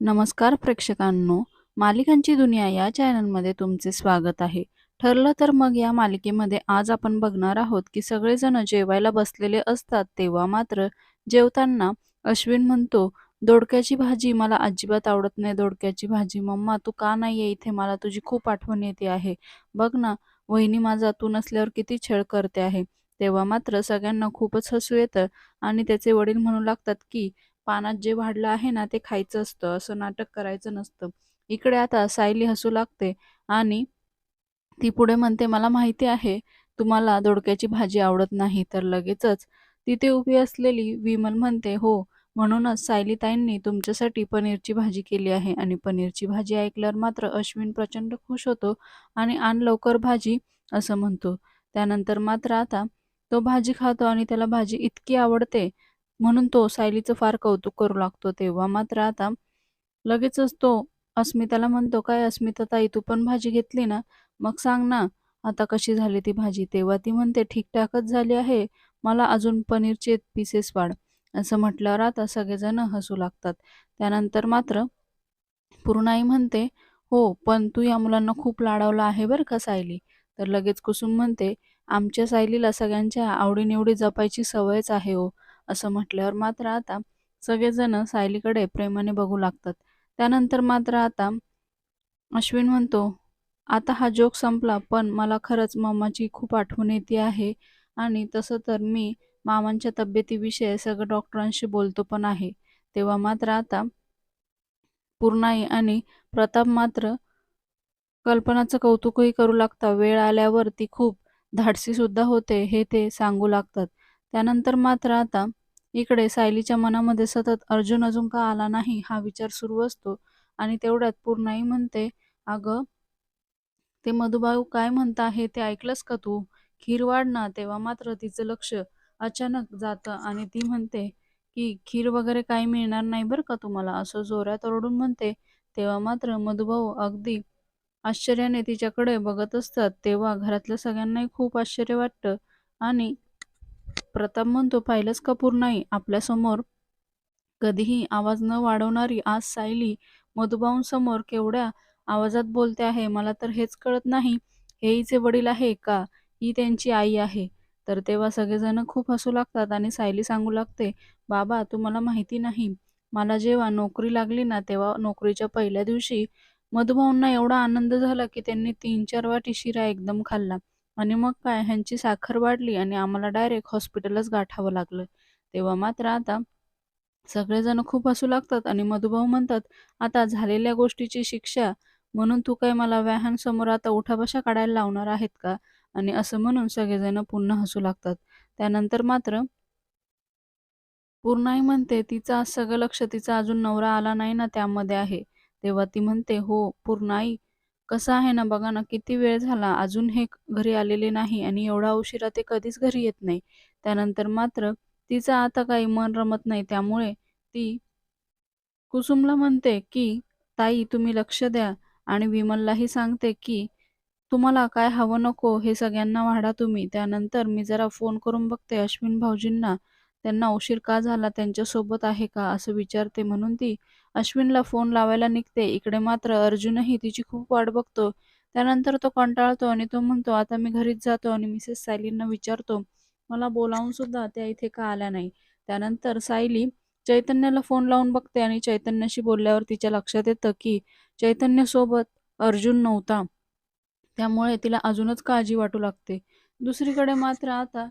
नमस्कार प्रेक्षकांनो मालिकांची दुनिया या चॅनलमध्ये तुमचे स्वागत आहे. ठरलं तर मग या मालिकेमध्ये आज आपण बघणार आहोत की सगळेजण जेवायला बसलेले असतात तेव्हा मात्र जेवताना अश्विन म्हणतो दोडक्याची भाजी मला अजिबात आवडत नाही दोडक्याची भाजी. मम्मा तू का नाही आहे इथे? मला तुझी खूप आठवण येते आहे. बघ ना वहिनी माझा तू नसल्यावर किती छळ करते आहे. तेव्हा मात्र सगळ्यांना खूपच हसू येतं आणि त्याचे वडील म्हणू लागतात की पानात जे वाढलं आहे ना ते खायचं असतं. असं नाटक करायचं नसतं. इकडे आता सायली हसू लागते आणि ती पुढे म्हणते मला माहिती आहे तुम्हाला दोडक्याची भाजी आवडत नाही तर लगेचच तिथे उभी असलेली विमल म्हणते हो म्हणूनच सायलीताईंनी तुमच्यासाठी पनीरची भाजी केली आहे आणि पनीरची भाजी ऐकल्यावर मात्र अश्विन प्रचंड खुश होतो आणि आण लवकर भाजी असं म्हणतो. त्यानंतर मात्र आता तो भाजी खातो आणि त्याला भाजी इतकी आवडते म्हणून तो सायलीचं फार कौतुक करू लागतो तेव्हा मात्र आता लगेचच तो अस्मिताला म्हणतो काय अस्मिता ताई तू पण भाजी घेतली ना? मग सांग ना आता कशी झाली ती भाजी? तेव्हा ती म्हणते ठीकठाकच झाली आहे. मला अजून पनीरचे पीसेस वाढ. असं म्हटल्यावर आता सगळेजण हसू लागतात. त्यानंतर मात्र पूर्णाई म्हणते हो पण तू या मुलांना खूप लाडवलं आहे बरं का सायली? तर लगेच कुसुम म्हणते आमच्या सायलीला सगळ्यांच्या आवडीनिवडी जपायची सवयच आहे हो. असं म्हटल्यावर मात्र आता सगळेजण सायलीकडे प्रेमाने बघू लागतात. त्यानंतर मात्र आता अश्विन म्हणतो आता हा जोक संपला पण मला खरंच मामाची खूप आठवण येते आहे आणि तसं तर मी मामांच्या तब्येतीविषयी सगळं डॉक्टरांशी बोलतो पण आहे. तेव्हा मात्र आता पूर्णाई आणि प्रताप मात्र कल्पनाचं कौतुकही करू लागता वेळ आल्यावर ती खूप धाडसी सुद्धा होते हे ते सांगू लागतात. त्यानंतर मात्र आता इकडे सायलीच्या मनामध्ये सतत अर्जुन अजून का आला नाही हा विचार सुरू असतो. आणि तेवढ्यात पूर्णाई म्हणते अगं ते मधुभाऊ काय म्हणता आहे ते ऐकलंस का तू? खीर वाढ ना तेव्हा मात्र तिचं लक्ष अचानक जातं. आणि ती म्हणते की खीर वगैरे काही मिळणार नाही बरं का तुम्हाला? असं जोरात ओरडून म्हणते तेव्हा मात्र मधुभाऊ अगदी आश्चर्याने तिच्याकडे बघत असतात. तेव्हा घरातल्या सगळ्यांनाही खूप आश्चर्य वाटतं. आणि प्रताप म्हणतो पाहिलंच कपूर नाही आपल्यासमोर कधीही आवाज न वाढवणारी आज सायली मधुभाऊंसमोर केवढ्या आवाजात बोलते आहे मला तर हेच कळत नाही हे हिचे वडील आहे का? ही त्यांची आई आहे. तर तेव्हा सगळेजण खूप हसू लागतात आणि सायली सांगू लागते बाबा तुम्हाला माहिती नाही मला जेव्हा नोकरी लागली ना तेव्हा नोकरीच्या पहिल्या दिवशी मधुभाऊंना एवढा आनंद झाला की त्यांनी तीन चार वाटी शिरा एकदम खाल्ला. आणि मग काय ह्यांची साखर वाढली आणि आम्हाला डायरेक्ट हॉस्पिटलच गाठावं लागलं. तेव्हा मात्र आता सगळेजण खूप हसू लागतात आणि मधुभाऊ म्हणतात आता झालेल्या गोष्टीची शिक्षा म्हणून तू काय मला व्याहान समोर आता उठाबशा काढायला लावणार आहेत का? आणि असं म्हणून सगळेजण पुन्हा हसू लागतात. त्यानंतर मात्र पूर्णाई म्हणते तिचं सगळं लक्ष तिचा अजून नवरा आला नाही ना त्यामध्ये आहे. तेव्हा ती म्हणते हो पूर्णाई कसं आहे ना बघा ना किती वेळ झाला अजून हे घरी आलेले नाही आणि एवढा उशिरा ते कधीच घरी येत नाही. त्यानंतर मात्र तिचं आता काही मन रमत नाही त्यामुळे ती कुसुमला म्हणते की ताई तुम्ही लक्ष द्या. आणि विमललाही सांगते की तुम्हाला काय हवं नको हे सगळ्यांना वाढा तुम्ही. त्यानंतर मी जरा फोन करून बघते अश्विन भाऊजींना त्यांना उशीर का झाला? त्यांच्यासोबत आहे का? असं विचारते म्हणून ती अश्विनला फोन लावायला निघते. इकडे मात्र अर्जुनही तिची खूप वाट बघतो. त्यानंतर तो कंटाळतो आणि तो म्हणतो आता मी घरीच जातो आणि मिसेस सायलींना विचारतो. मला बोलावून सुद्धा त्या इथे का आल्या नाही? त्यानंतर सायली चैतन्याला फोन लावून बघते आणि चैतन्याशी बोलल्यावर तिच्या लक्षात येतं की चैतन्यासोबत अर्जुन नव्हता. त्यामुळे तिला अजूनच काळजी वाटू लागते. दुसरीकडे मात्र आता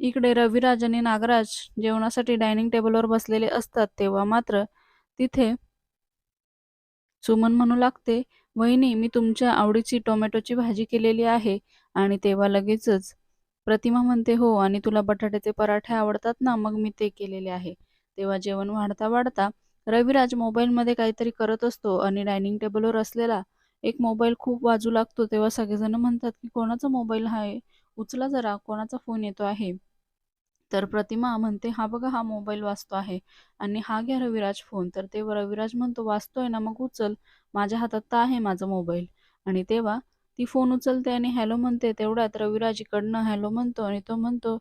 इकडे रविराज आणि नागराज जेवणासाठी डायनिंग टेबलवर बसलेले असतात. तेव्हा मात्र तिथे सुमन म्हणू लागते वहिनी मी तुमच्या आवडीची टोमॅटोची भाजी केलेली आहे आणि तेव्हा लगेचच प्रतिमा म्हणते हो आणि तुला बटाट्याचे पराठे आवडतात ना मग मी ते केलेले आहे. तेव्हा जेवण वाढता वाढता रविराज मोबाईलमध्ये काहीतरी करत असतो आणि डायनिंग टेबलवर असलेला एक मोबाईल खूप वाजू लागतो तेव्हा सगळेजण म्हणतात की कोणाचा मोबाईल हा आहे उचला जरा कोणाचा फोन येतो आहे? तर प्रतिमा म्हणते हा बघा हा मोबाईल वाचतो आहे आणि हा घ्या रविराज फोन. तर तेव्हा रविराज म्हणतो वाचतोय ना मग उचल. माझ्या हातात तर आहे माझा मोबाईल. आणि तेव्हा ती फोन उचलते आणि हॅलो म्हणते तेवढ्यात रविराज इकडनं हॅलो म्हणतो आणि तो म्हणतो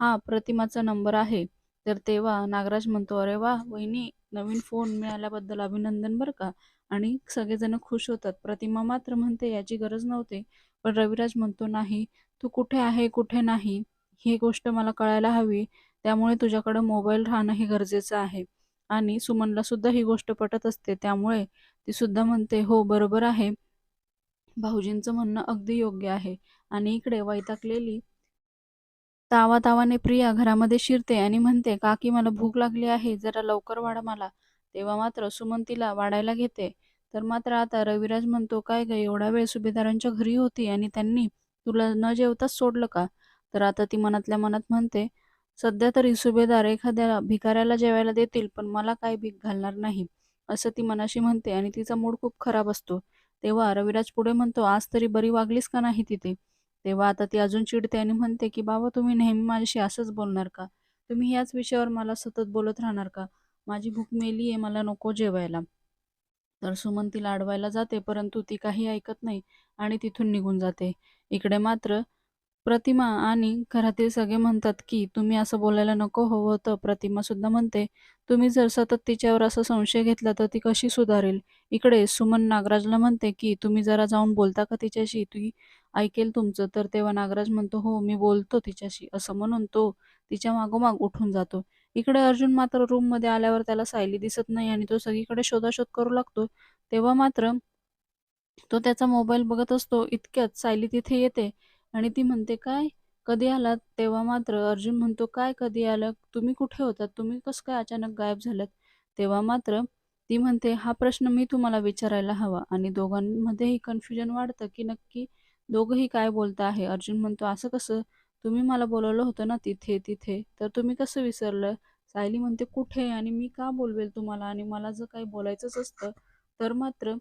हा प्रतिमाचा नंबर आहे. तर तेव्हा नागराज म्हणतो अरे वा वहिनी नवीन फोन मिळाल्याबद्दल अभिनंदन बरं का. आणि सगळेजण खुश होतात. प्रतिमा मात्र म्हणते याची गरज नव्हती. पण रविराज म्हणतो नाही तू कुठे आहे कुठे नाही. ही गोष्ट मला कळायला हवी. त्यामुळे तुझ्याकडं मोबाईल राहणं हे गरजेचं आहे. आणि सुमनला सुद्धा ही गोष्ट पटत असते. त्यामुळे ती सुद्धा म्हणते हो बरोबर आहे. भाऊजींचं म्हणणं अगदी योग्य आहे. आणि इकडे वैतागलेली तावातावाने प्रिया घरामध्ये शिरते आणि म्हणते काकी मला भूक लागली आहे. जरा लवकर वाढा मला. तेव्हा मात्र सुमन तिला वाढायला घेते. तर मात्र आता रविराज म्हणतो काय ग एवढा वेळ सुभेदारांच्या घरी होती आणि त्यांनी तुला न जेवताच सोडलं का? तर आता ती मनातल्या मनात म्हणते सध्या तरी सुभेदार एखाद्या भिकाऱ्याला जेवायला देतील पण मला काय भीक घालणार नाही असं ती मनाशी म्हणते आणि तिचा मूड खूप खराब असतो. तेव्हा रविराज पुढे म्हणतो आज तरी बरी वागलीस का नाही तिथे? तेव्हा आता ती अजून चिडते आणि म्हणते की बाबा तुम्ही नेहमी माझ्याशी असंच बोलणार का? तुम्ही याच विषयावर मला सतत बोलत राहणार का? माझी भूक मेली आहे मला नको जेवायला. तर सुमन तिला अडवायला जाते परंतु ती काही ऐकत नाही आणि तिथून निघून जाते. इकडे मात्र प्रतिमा आणि घरातील सगळे म्हणतात की तुम्ही असं बोलायला नको हवं होतं प्रतिमा सुद्धा म्हणते तुम्ही जर सतत तिच्यावर असा संशय घेतला तर ती कशी सुधारेल? इकडे सुमन नागराजला म्हणते की तुम्ही जरा जाऊन बोलता का तिच्याशी? ती ऐकेल तुमचं. तर तेव्हा नागराज म्हणतो हो मी बोलतो तिच्याशी असं म्हणून तो तिच्या मागोमाग उठून जातो. इकडे अर्जुन मात्र रूममध्ये आल्यावर त्याला सायली दिसत नाही आणि तो सगळीकडे शोधाशोध करू लागतो. तेव्हा मात्र तो त्याचा मोबाईल बघत असतो. इतक्यात सायली तिथे येते. आणि ती म्हणते काय? कधी आलात? तेव्हा मात्र अर्जुन म्हणतो काय कधी आलं तुम्ही कुठे होतात? तुम्ही कसं काय अचानक गायब झालात? तेव्हा मात्र ती म्हणते हा प्रश्न मी तुम्हाला विचारायला हवा. आणि दोघांमध्येही कन्फ्युजन वाढतं की नक्की दोघंही काय बोलत आहे. अर्जुन म्हणतो असं कसं? तुम्ही मला बोलवलं होतं ना तिथे तिथे. तर तुम्ही कसं विसरलं? सायली म्हणते कुठे आणि मी का बोलवेल तुम्हाला? आणि मला जर काही बोलायचंच असतं तर मात्र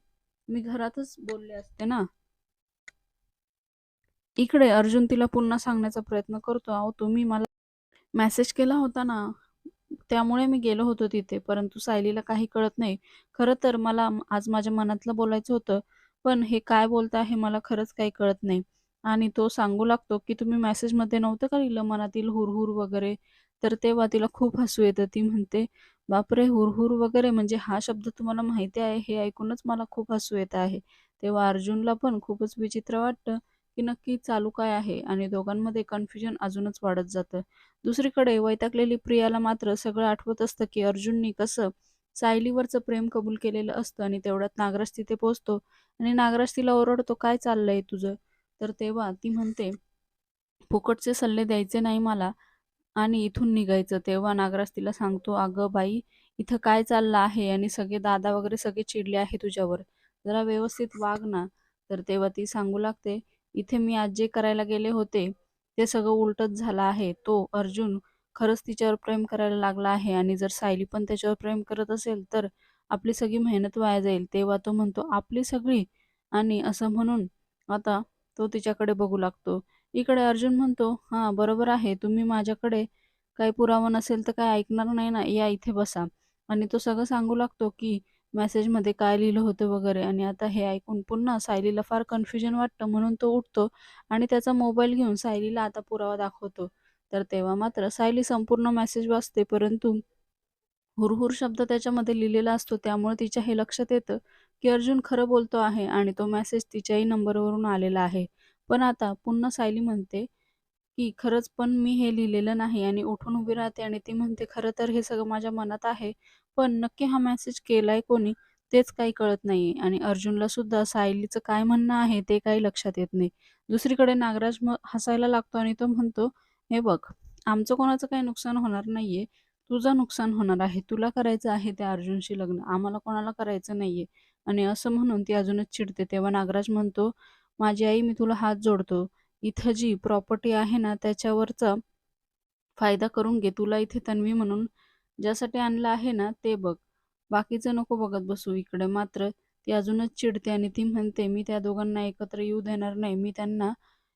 मी घरातच बोलले असते ना. इकडे अर्जुन तिला पुन्हा सांगण्याचा प्रयत्न करतो अहो तुम्ही मला मेसेज केला होता ना त्यामुळे मी गेलो होतो तिथे परंतु सायलीला काही कळत नाही. खरं तर मला आज माझ्या मनातलं बोलायचं होतं पण हे काय बोलता आहे मला खरंच काही कळत नाही. आणि तो सांगू लागतो की तुम्ही मेसेजमध्ये नव्हतं का लिहिलं मनातील हुरहुर वगैरे? तर तेव्हा तिला खूप हसू येतं. ती म्हणते बापरे हुरहुर वगैरे म्हणजे हा शब्द तुम्हाला माहिती आहे हे ऐकूनच मला खूप हसू येत आहे. तेव्हा अर्जुनला पण खूपच विचित्र वाटतं. की नक्की चालू काय आहे आणि दोघांमध्ये कन्फ्युजन अजूनच वाढत जातं. दुसरीकडे वैतागलेली प्रियाला मात्र सगळं आठवत असतं की अर्जुननी कसं सायलीवरचं प्रेम कबूल केलेलं असतं आणि तेवढ्यात नागराज तिथे पोचतो आणि नागराज तिला ओरडतो काय चाललंय तुझं? तर तेव्हा ती म्हणते फुकटचे सल्ले द्यायचे नाही मला आणि इथून निघायचं. तेव्हा नागराज तिला सांगतो अगं बाई इथं काय चाललं आहे आणि सगळे दादा वगैरे सगळे चिडले आहे तुझ्यावर. जरा व्यवस्थित वाग ना. तर तेव्हा ती सांगू लागते इथे मी आज जे करायला गेले होते ते सगळं उलटच झालं आहे. तो अर्जुन खरंच तिच्यावर प्रेम करायला लागला आहे आणि जर सायली पण त्याच्यावर प्रेम करत असेल तर आपली सगळी मेहनत वाया जाईल. तेव्हा तो म्हणतो आपली सगळी? आणि असं म्हणून आता तो तिच्याकडे बघू लागतो. इकडे अर्जुन म्हणतो हां बरोबर आहे. तुम्ही माझ्याकडे काही पुरावा नसेल तर काय ऐकणार नाही ना. या इथे बसा. आणि तो सगळं सांगू लागतो की मेसेजमध्ये काय लिहिलं होतं वगैरे. आणि आता हे ऐकून पुन्हा सायलीला फार कन्फ्युजन वाटतं म्हणून तो उठतो आणि त्याचा मोबाईल घेऊन सायलीला आता पुरावा दाखवतो. तर तेव्हा मात्र सायली संपूर्ण मेसेज वाचते परंतु हुरहुर शब्द त्याच्यामध्ये लिहिलेला असतो. त्यामुळे तिच्या हे लक्षात येतं की अर्जुन खरं बोलतो आहे आणि तो मेसेज तिच्याही नंबरवरून आलेला आहे. पण आता पुन्हा सायली म्हणते की खरंच पण मी हे लिहिलेलं नाही आणि उठून उभी राहते आणि ती म्हणते खरं तर हे सगळं माझ्या मनात आहे पण नक्की हा मेसेज केलाय कोणी तेच काही कळत नाही आणि अर्जुनला सुद्धा सायलीचं काय म्हणणं आहे ते काही लक्षात येत नाही. दुसरीकडे नागराज मग हसायला लागतो आणि तो म्हणतो हे बघ आमचं कोणाचं काही नुकसान होणार नाहीये. तुझं नुकसान होणार आहे. तुला करायचं आहे त्या अर्जुनशी लग्न. आम्हाला कोणाला करायचं नाहीये. आणि असं म्हणून ती अजूनच चिडते. तेव्हा नागराज म्हणतो माझी आई मी तुला हात जोडतो. इथं जी प्रॉपर्टी आहे ना त्याच्यावरचा फायदा करून घे. तुला इथे तन्वी म्हणून ज्यासाठी आणलं आहे ना ते बघ. बाकीचं नको बघत बसू इकडे. मात्र ती अजूनच चिडते आणि ती म्हणते मी त्या दोघांना एकत्र येऊ देणार नाही. मी त्यांना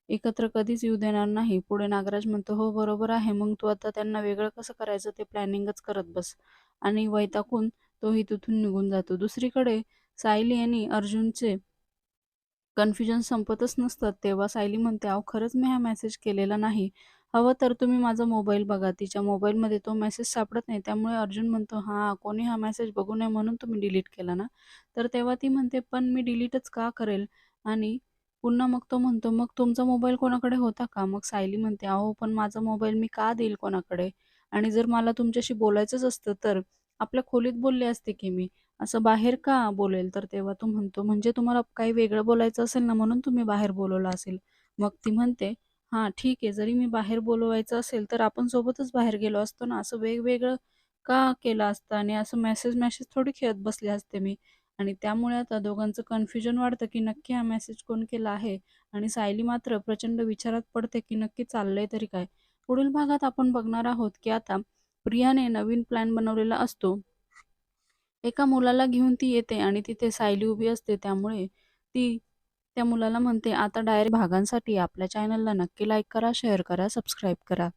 एकत्र कधीच येऊ देणार नाही. पुढे नागराज म्हणतो हो बरोबर आहे. मग तू आता त्यांना वेगळं कसं करायचं ते प्लॅनिंगच करत बस. आणि वैताकून तोही तिथून निघून जातो. दुसरीकडे सायली आणि अर्जुनचे कन्फ्युजन संपतच नसतात. तेव्हा सायली म्हणते अहो खरंच मी हा मेसेज केलेला नाही. हवं तर तुम्ही माझा मोबाईल बघा. तिच्या मोबाईलमध्ये तो मेसेज सापडत नाही. त्यामुळे अर्जुन म्हणतो, "हां, कोणी हा मेसेज बघू नये म्हणून तुम्ही डिलीट केला ना?" तर तेव्हा ती म्हणते, "पण मी डिलीटच का करेल?" आणि पुन्हा मग तो म्हणतो, "मग तुमचा मोबाईल कोणाकडे होता का?" मग सायली म्हणते, "अहो, पण माझा मोबाईल मी का देईल कोणाकडे? आणि जर मला तुमच्याशी बोलायचंच असतं तर आपल्या खोलीत बोलले असते की मी. असं बाहेर का बोलेल?" तर तेव्हा तो म्हणतो, "म्हणजे तुम्हाला काही वेगळं बोलायचं असेल ना, म्हणून तुम्ही बाहेर बोलवलं असेल." मग ती म्हणते, "हां, ठीक आहे. जरी मी बाहेर बोलवायचं असेल, तर आपण सोबतच बाहेर गेलो असतो ना. असं वेगवेगळं का केलं असतं आणि असं मेसेज-मेसेज थोडी खेळत बसले असते मी." आणि त्यामुळे आता दोघांचं कन्फ्युजन वाढतं, की नक्की हा मेसेज कोण केला आहे आणि सायली मात्र प्रचंड विचारात पडते, की नक्की चाललंय तरी काय? पुढील भागात आपण बघणार आहोत, की आता प्रियाने नवीन प्लॅन बनवलेला असतो. एका मुलाला घेऊन ती येते आणि तिथे सायली उभी असते. त्यामुळे ती त्या मुलाला म्हणते, "आता डायरेक्ट भागांसाठी आपल्या चॅनलला नक्की लाईक करा, शेअर करा, सबस्क्राईब करा."